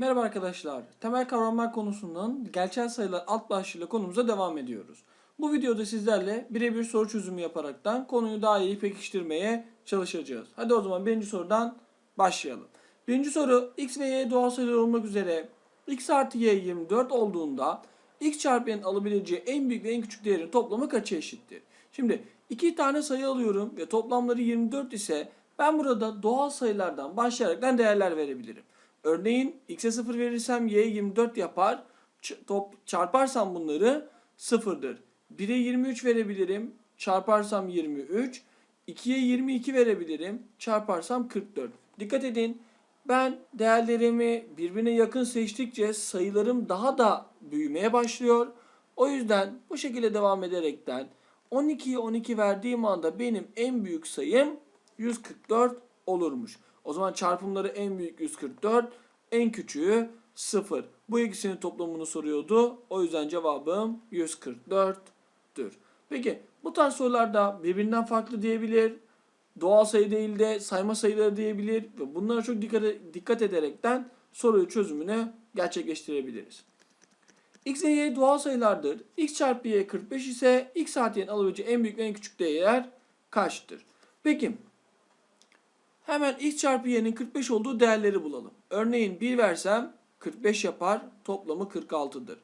Merhaba arkadaşlar. Temel kavramlar konusundan gerçel sayılar alt başlığıyla konumuza devam ediyoruz. Bu videoda sizlerle birebir soru çözümü yaparaktan konuyu daha iyi pekiştirmeye çalışacağız. Hadi o zaman birinci sorudan başlayalım. Birinci soru x ve y doğal sayılar olmak üzere x artı y 24 olduğunda x çarpı y'nin alabileceği en büyük ve en küçük değerin toplamı kaça eşittir? Şimdi iki tane sayı alıyorum ve toplamları 24 ise ben burada doğal sayılardan başlayaraktan değerler verebilirim. Örneğin x'e 0 verirsem y 24 yapar. Top çarparsam bunları 0'dır. 1'e 23 verebilirim. Çarparsam 23. 2'ye 22 verebilirim. Çarparsam 44. Dikkat edin. Ben değerlerimi birbirine yakın seçtikçe sayılarım daha da büyümeye başlıyor. O yüzden bu şekilde devam ederekten 12'ye 12 verdiğim anda benim en büyük sayım 144 olurmuş. O zaman çarpımları en büyük 144, en küçüğü 0. Bu ikisinin toplamını soruyordu. O yüzden cevabım 144'tür. Peki bu tarz sorularda birbirinden farklı diyebilir, doğal sayı değil de sayma sayıları diyebilir ve bunlara çok dikkat, dikkat ederekten soruyu çözümünü gerçekleştirebiliriz. X ve Y doğal sayılardır. X çarpı Y 45 ise X artı Y'nin alabileceği en büyük ve en küçük değer kaçtır? Peki Hemen x çarpı y'nin 45 olduğu değerleri bulalım. Örneğin 1 versem 45 yapar, toplamı 46'dır.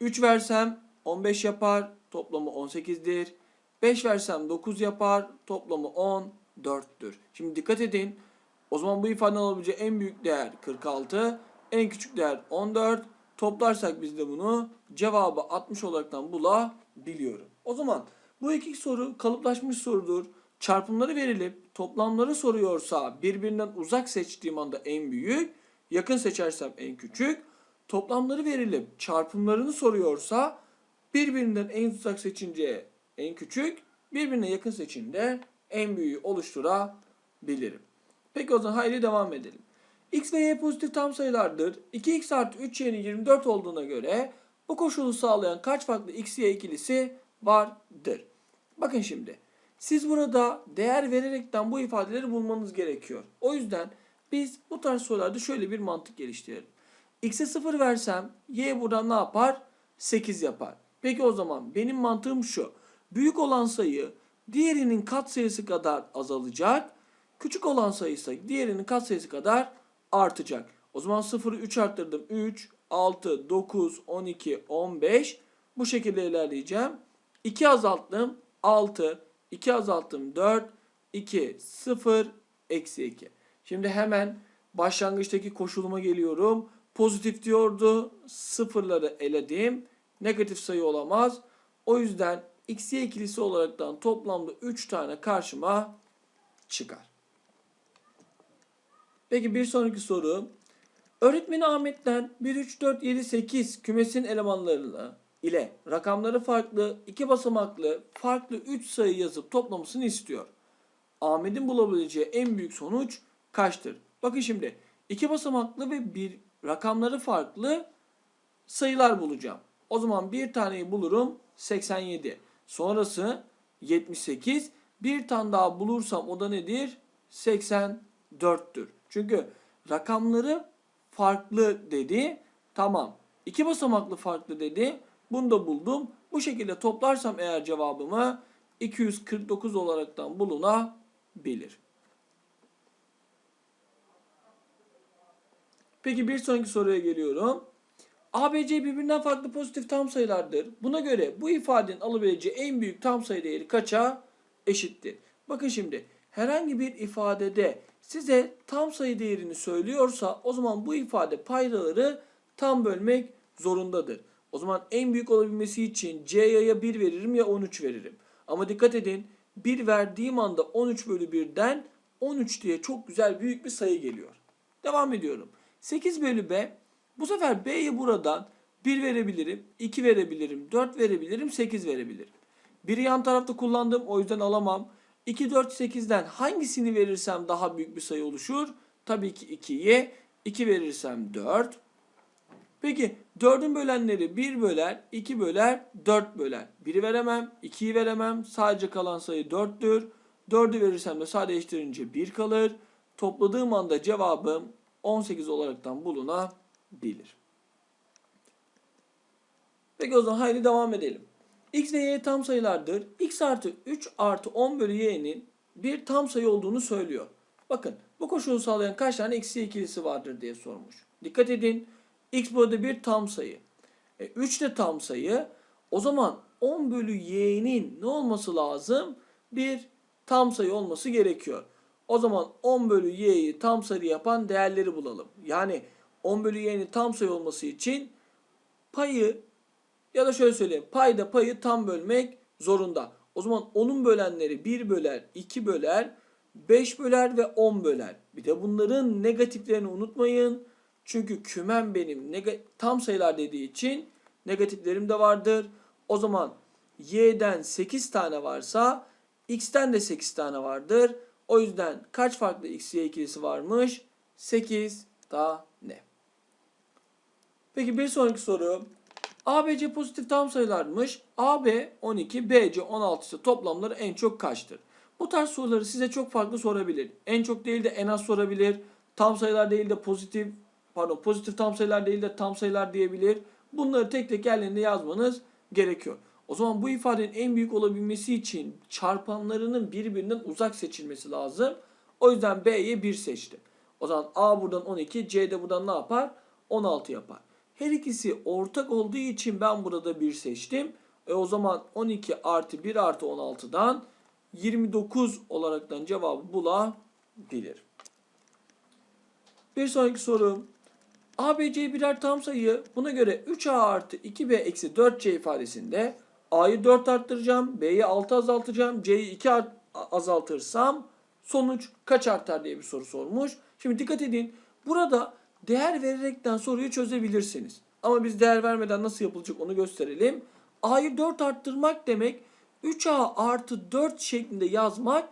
3 versem 15 yapar, toplamı 18'dir. 5 versem 9 yapar, toplamı 14'tür. Şimdi dikkat edin. O zaman bu ifadenin alabileceği en büyük değer 46, en küçük değer 14. Toplarsak biz de bunu cevabı 60 olaraktan bulabiliyorum. O zaman bu iki soru kalıplaşmış sorudur. Çarpımları verilip toplamları soruyorsa birbirinden uzak seçtiğim anda en büyük, yakın seçersem en küçük. Toplamları verilip çarpımlarını soruyorsa birbirinden en uzak seçince en küçük, birbirine yakın seçince en büyüğü oluşturabilirim. Peki o zaman haydi devam edelim. X ve Y pozitif tam sayılardır. 2x artı 3y'nin 24 olduğuna göre bu koşulu sağlayan kaç farklı x, y ikilisi vardır? Bakın şimdi. Siz burada değer vererekten bu ifadeleri bulmanız gerekiyor. O yüzden biz bu tarz sorularda şöyle bir mantık geliştirelim. X'e 0 versem y buradan ne yapar? 8 yapar. Peki o zaman benim mantığım şu. Büyük olan sayı diğerinin katsayısı kadar azalacak. Küçük olan sayı ise diğerinin katsayısı kadar artacak. O zaman 0'ı 3 arttırdım. 3, 6, 9, 12, 15. Bu şekilde ilerleyeceğim. 2 azalttım. 6, 2 azalttım 4, 2, 0, eksi 2. Şimdi hemen başlangıçtaki koşuluma geliyorum. Pozitif diyordu. Sıfırları eledim. Negatif sayı olamaz. O yüzden x, y ikilisi olaraktan toplamda 3 tane karşıma çıkar. Peki bir sonraki soru. Öğretmeni Ahmet'ten 1, 3, 4, 7, 8 kümesin elemanlarını ile rakamları farklı, iki basamaklı, farklı 3 sayı yazıp toplamasını istiyor. Ahmet'in bulabileceği en büyük sonuç kaçtır? Bakın şimdi iki basamaklı ve bir rakamları farklı sayılar bulacağım. O zaman bir taneyi bulurum 87. Sonrası 78. Bir tane daha bulursam o da nedir? 84'tür. Çünkü rakamları farklı dedi. Tamam. İki basamaklı farklı dedi. Bunu da buldum. Bu şekilde toplarsam eğer cevabımı 249 olaraktan bulunabilir. Peki bir sonraki soruya geliyorum. ABC birbirinden farklı pozitif tam sayılardır. Buna göre bu ifadenin alabileceği en büyük tam sayı değeri kaça eşittir? Bakın şimdi herhangi bir ifadede size tam sayı değerini söylüyorsa o zaman bu ifade paydaları tam bölmek zorundadır. O zaman en büyük olabilmesi için C'ye ya 1 veririm ya 13 veririm. Ama dikkat edin 1 verdiğim anda 13 bölü 1'den 13 diye çok güzel büyük bir sayı geliyor. Devam ediyorum. 8 bölü B. Bu sefer B'yi buradan 1 verebilirim, 2 verebilirim, 4 verebilirim, 8 verebilirim. Biri yan tarafta kullandım o yüzden alamam. 2, 4, 8'den hangisini verirsem daha büyük bir sayı oluşur? Tabii ki 2'yi. 2 verirsem 4. Peki 4'ün bölenleri 1 böler, 2 böler, 4 böler. 1'i veremem, 2'yi veremem. Sadece kalan sayı 4'tür. 4'ü verirsem de sadeleştirince 1 kalır. Topladığım anda cevabım 18 olaraktan bulunabilir. Peki o zaman haydi devam edelim. X ve Y tam sayılardır. X artı 3 artı 10 bölü Y'nin bir tam sayı olduğunu söylüyor. Bakın bu koşulu sağlayan kaç tane eksi ikilisi vardır diye sormuş. Dikkat edin. X burada bir tam sayı. E, 3 de tam sayı. O zaman 10 bölü Y'nin ne olması lazım? Bir tam sayı olması gerekiyor. O zaman 10 bölü Y'yi tam sayı yapan değerleri bulalım. Yani 10 bölü Y'nin tam sayı olması için payı ya da şöyle söyleyeyim. Payda payı tam bölmek zorunda. O zaman onun bölenleri 1 böler, 2 böler, 5 böler ve 10 böler. Bir de bunların negatiflerini unutmayın. Çünkü kümen benim tam sayılar dediği için negatiflerim de vardır. O zaman y'den 8 tane varsa x'ten de 8 tane vardır. O yüzden kaç farklı x, y ikilisi varmış? 8 tane. Peki bir sonraki soru. ABC pozitif tam sayılarmış. AB 12, BC 16 ise toplamları en çok kaçtır? Bu tarz soruları size çok farklı sorabilir. En çok değil de en az sorabilir. Tam sayılar değil de pozitif, pardon pozitif tam sayılar değil de tam sayılar diyebilir. Bunları tek tek yerlerinde yazmanız gerekiyor. O zaman bu ifadenin en büyük olabilmesi için çarpanlarının birbirinden uzak seçilmesi lazım. O yüzden B'ye 1 seçtim. O zaman A buradan 12, C de buradan ne yapar? 16 yapar. Her ikisi ortak olduğu için ben burada 1 seçtim. E o zaman 12 artı 1 artı 16'dan 29 olaraktan cevabı bulabilir. Bir sonraki soru. ABC birer tam sayı. Buna göre 3A artı 2B eksi 4C ifadesinde A'yı 4 arttıracağım, B'yi 6 azaltacağım, C'yi 2 art- azaltırsam sonuç kaç artar diye bir soru sormuş. Şimdi dikkat edin. Burada değer vererekten soruyu çözebilirsiniz. Ama biz değer vermeden nasıl yapılacak onu gösterelim. A'yı 4 arttırmak demek 3A artı 4 şeklinde yazmak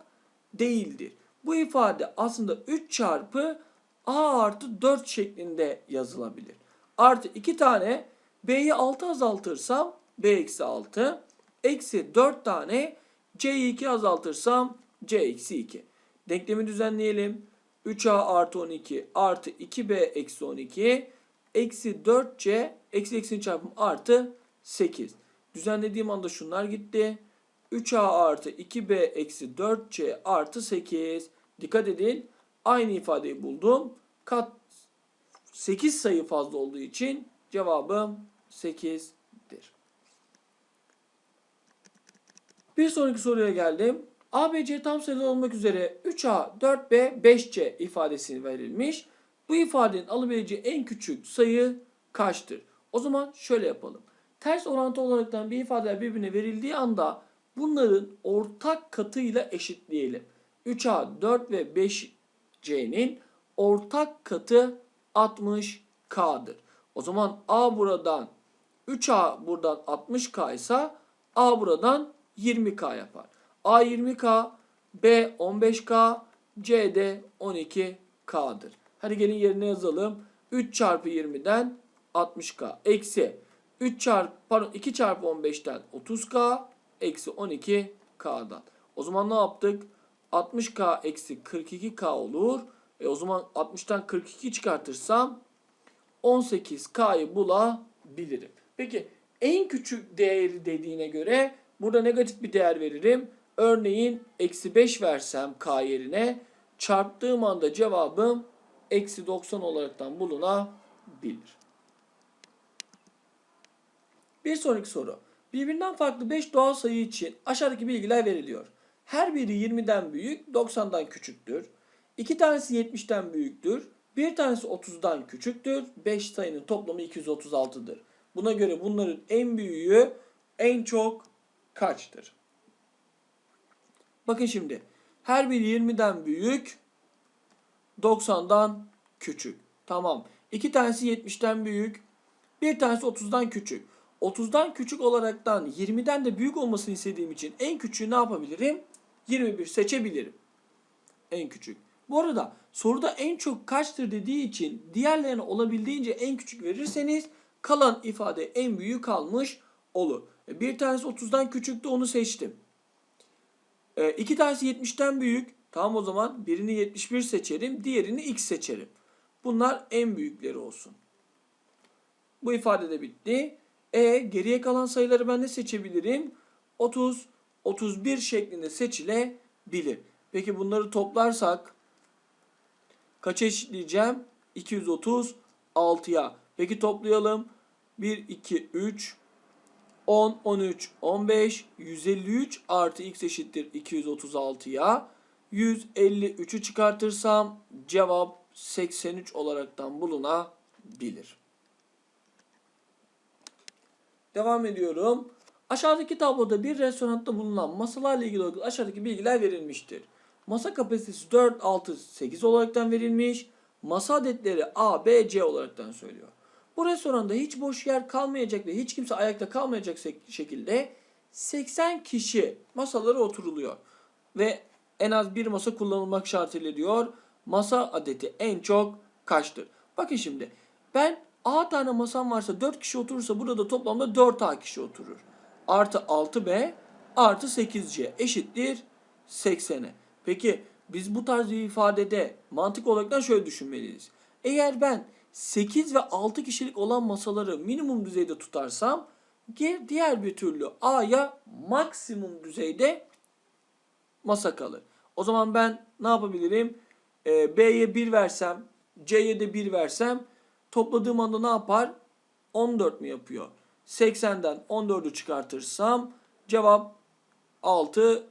değildir. Bu ifade aslında 3 çarpı A artı 4 şeklinde yazılabilir. Artı 2 tane B'yi 6 azaltırsam B eksi 6. Eksi 4 tane C'yi 2 azaltırsam C eksi 2. Denklemi düzenleyelim. 3A artı 12 artı 2B eksi 12 eksi 4C eksi eksi çarpım artı 8. Düzenlediğim anda şunlar gitti. 3A artı 2B eksi 4C artı 8. Dikkat edin. Aynı ifadeyi buldum. Kat 8 sayı fazla olduğu için cevabım 8'dir. Bir sonraki soruya geldim. ABC tam sayılı olmak üzere 3A, 4B, 5C ifadesi verilmiş. Bu ifadenin alabileceği en küçük sayı kaçtır? O zaman şöyle yapalım. Ters orantı olaraktan bir ifadeler birbirine verildiği anda bunların ortak katıyla eşitleyelim. 3A, 4 ve 5C'nin ortak katı 60K'dır. O zaman A buradan 3A buradan 60K ise A buradan 20K yapar. A 20K, B 15K, C de 12K'dır. Hadi gelin yerine yazalım. 3 çarpı 20'den 60K eksi 3 çarpı pardon 2 çarpı 15'ten 30K eksi 12K'dan. O zaman ne yaptık? 60K eksi 42K olur. E o zaman 60'tan 42 çıkartırsam 18K'yı bulabilirim. Peki en küçük değeri dediğine göre burada negatif bir değer veririm. Örneğin eksi 5 versem K yerine çarptığım anda cevabım eksi 90 olaraktan bulunabilir. Bir sonraki soru. Birbirinden farklı 5 doğal sayı için aşağıdaki bilgiler veriliyor. Her biri 20'den büyük, 90'dan küçüktür. İki tanesi 70'ten büyüktür. Bir tanesi 30'dan küçüktür. 5 sayının toplamı 236'dır. Buna göre bunların en büyüğü en çok kaçtır? Bakın şimdi. Her biri 20'den büyük, 90'dan küçük. Tamam. İki tanesi 70'ten büyük, bir tanesi 30'dan küçük. 30'dan küçük olaraktan 20'den de büyük olmasını istediğim için en küçüğü ne yapabilirim? 21 seçebilirim. En küçük. Bu arada soruda en çok kaçtır dediği için diğerlerine olabildiğince en küçük verirseniz kalan ifade en büyük kalmış olur. E, Bir tanesi 30'dan küçüktü onu seçtim. E, iki tanesi 70'ten büyük. Tamam o zaman birini 71 seçerim, diğerini x seçerim. Bunlar en büyükleri olsun. Bu ifade de bitti. E geriye kalan sayıları ben ne seçebilirim? 30, 31 şeklinde seçilebilir. Peki bunları toplarsak kaça eşitleyeceğim? 236'ya. Peki toplayalım. 1, 2, 3, 10, 13, 15, 153 artı x eşittir 236'ya. 153'ü çıkartırsam cevap 83 olaraktan bulunabilir. Devam ediyorum. Aşağıdaki tabloda bir restoranda bulunan masalarla ilgili olarak aşağıdaki bilgiler verilmiştir. Masa kapasitesi 4, 6, 8 olaraktan verilmiş. Masa adetleri A, B, C olaraktan söylüyor. Bu restoranda hiç boş yer kalmayacak ve hiç kimse ayakta kalmayacak şek- şekilde 80 kişi masalara oturuluyor. Ve en az bir masa kullanılmak şartıyla diyor. Masa adeti en çok kaçtır? Bakın şimdi ben A tane masam varsa 4 kişi oturursa burada toplamda 4A kişi oturur. Artı 6B artı 8C eşittir 80'e. Peki biz bu tarz bir ifadede mantık olarak şöyle düşünmeliyiz. Eğer ben 8 ve 6 kişilik olan masaları minimum düzeyde tutarsam diğer bir türlü A'ya maksimum düzeyde masa kalır. O zaman ben ne yapabilirim? Ee, B'ye 1 versem, C'ye de 1 versem topladığım anda ne yapar? 14 mi yapıyor? 80'den 14'ü çıkartırsam cevap 6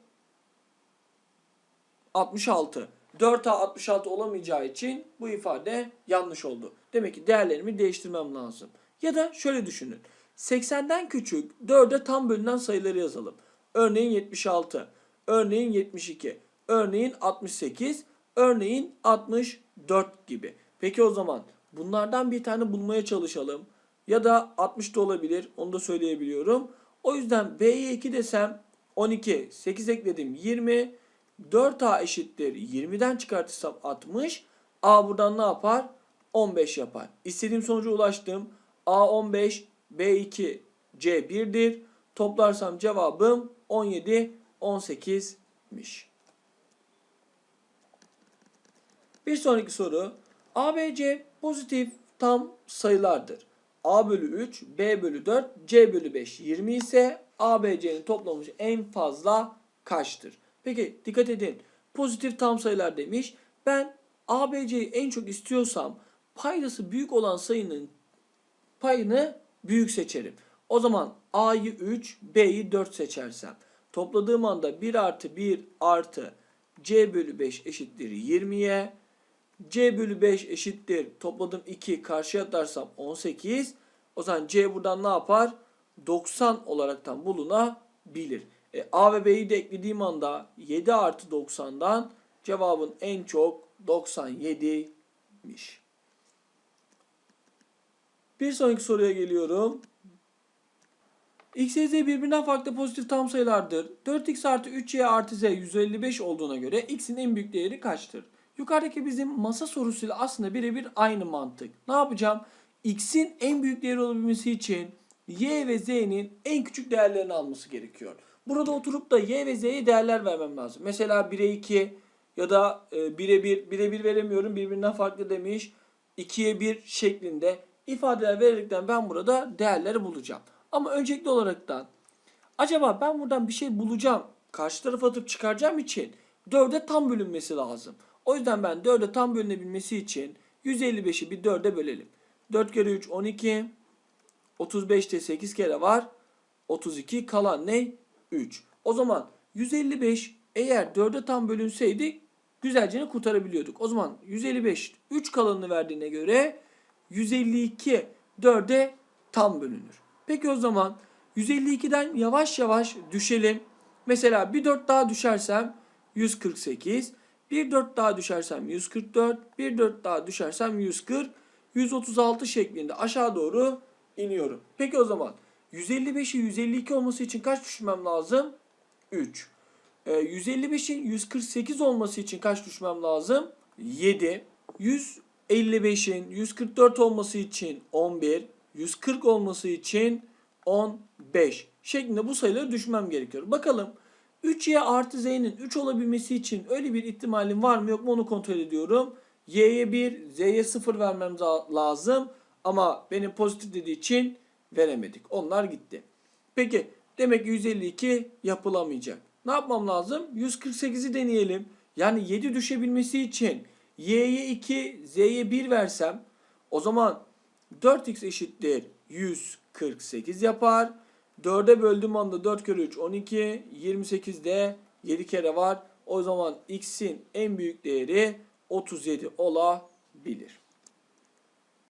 66. 4A 66 olamayacağı için bu ifade yanlış oldu. Demek ki değerlerimi değiştirmem lazım. Ya da şöyle düşünün. 80'den küçük 4'e tam bölünen sayıları yazalım. Örneğin 76, örneğin 72, örneğin 68, örneğin 64 gibi. Peki o zaman bunlardan bir tane bulmaya çalışalım. Ya da 60 da olabilir. Onu da söyleyebiliyorum. O yüzden B'ye 2 desem 12, 8 ekledim 20, 4A eşittir 20'den çıkartırsam 60. A buradan ne yapar? 15 yapar. İstediğim sonuca ulaştım. A 15, B2, C 1'dir. Toplarsam cevabım 17, 18'miş. Bir sonraki soru. A, B, C pozitif tam sayılardır. A bölü 3, B bölü 4, C bölü 5 20 ise A, B, C'nin toplamı en fazla kaçtır? Peki dikkat edin. Pozitif tam sayılar demiş. Ben A, B, C'yi en çok istiyorsam paydası büyük olan sayının payını büyük seçerim. O zaman A'yı 3, B'yi 4 seçersem topladığım anda 1 artı 1 artı C bölü 5 eşittir 20'ye. C bölü 5 eşittir. Topladım 2 karşıya atarsam 18. O zaman C buradan ne yapar? 90 olaraktan bulunabilir. E, A ve B'yi de eklediğim anda 7 artı 90'dan cevabın en çok 97'miş. Bir sonraki soruya geliyorum. X, Y, Z birbirinden farklı pozitif tam sayılardır. 4x artı 3y artı z 155 olduğuna göre x'in en büyük değeri kaçtır? Yukarıdaki bizim masa sorusuyla aslında birebir aynı mantık. Ne yapacağım? X'in en büyük değeri olabilmesi için y ve z'nin en küçük değerlerini alması gerekiyor. Burada oturup da y ve z'ye değerler vermem lazım. Mesela 1'e 2 ya da 1'e 1, 1'e 1 veremiyorum birbirinden farklı demiş. 2'ye 1 şeklinde ifadeler vererekten ben burada değerleri bulacağım. Ama öncelikli olaraktan acaba ben buradan bir şey bulacağım. Karşı tarafa atıp çıkaracağım için 4'e tam bölünmesi lazım. O yüzden ben 4'e tam bölünebilmesi için 155'i bir 4'e bölelim. 4 kere 3 12. 35'te 8 kere var. 32 kalan ne? 3. O zaman 155 eğer 4'e tam bölünseydi güzelce kurtarabiliyorduk. O zaman 155 3 kalanını verdiğine göre 152 4'e tam bölünür. Peki o zaman 152'den yavaş yavaş düşelim. Mesela bir 4 daha düşersem 148. Bir 4 daha düşersem 144. Bir 4 daha düşersem 140. 136 şeklinde aşağı doğru iniyorum. Peki o zaman 155'i 152 olması için kaç düşmem lazım? 3. Ee, 155'in 148 olması için kaç düşmem lazım? 7. 155'in 144 olması için 11. 140 olması için 15 şeklinde bu sayıları düşmem gerekiyor. Bakalım 3y artı z'nin 3 olabilmesi için öyle bir ihtimalim var mı yok mu onu kontrol ediyorum. y'ye 1, z'ye 0 vermem lazım. Ama benim pozitif dediği için veremedik. Onlar gitti. Peki demek ki 152 yapılamayacak. Ne yapmam lazım? 148'i deneyelim. Yani 7 düşebilmesi için y'ye 2, z'ye 1 versem o zaman 4x eşittir 148 yapar. 4'e böldüğüm anda 4 kere 3 12, 28'de 7 kere var. O zaman x'in en büyük değeri 37 olabilir.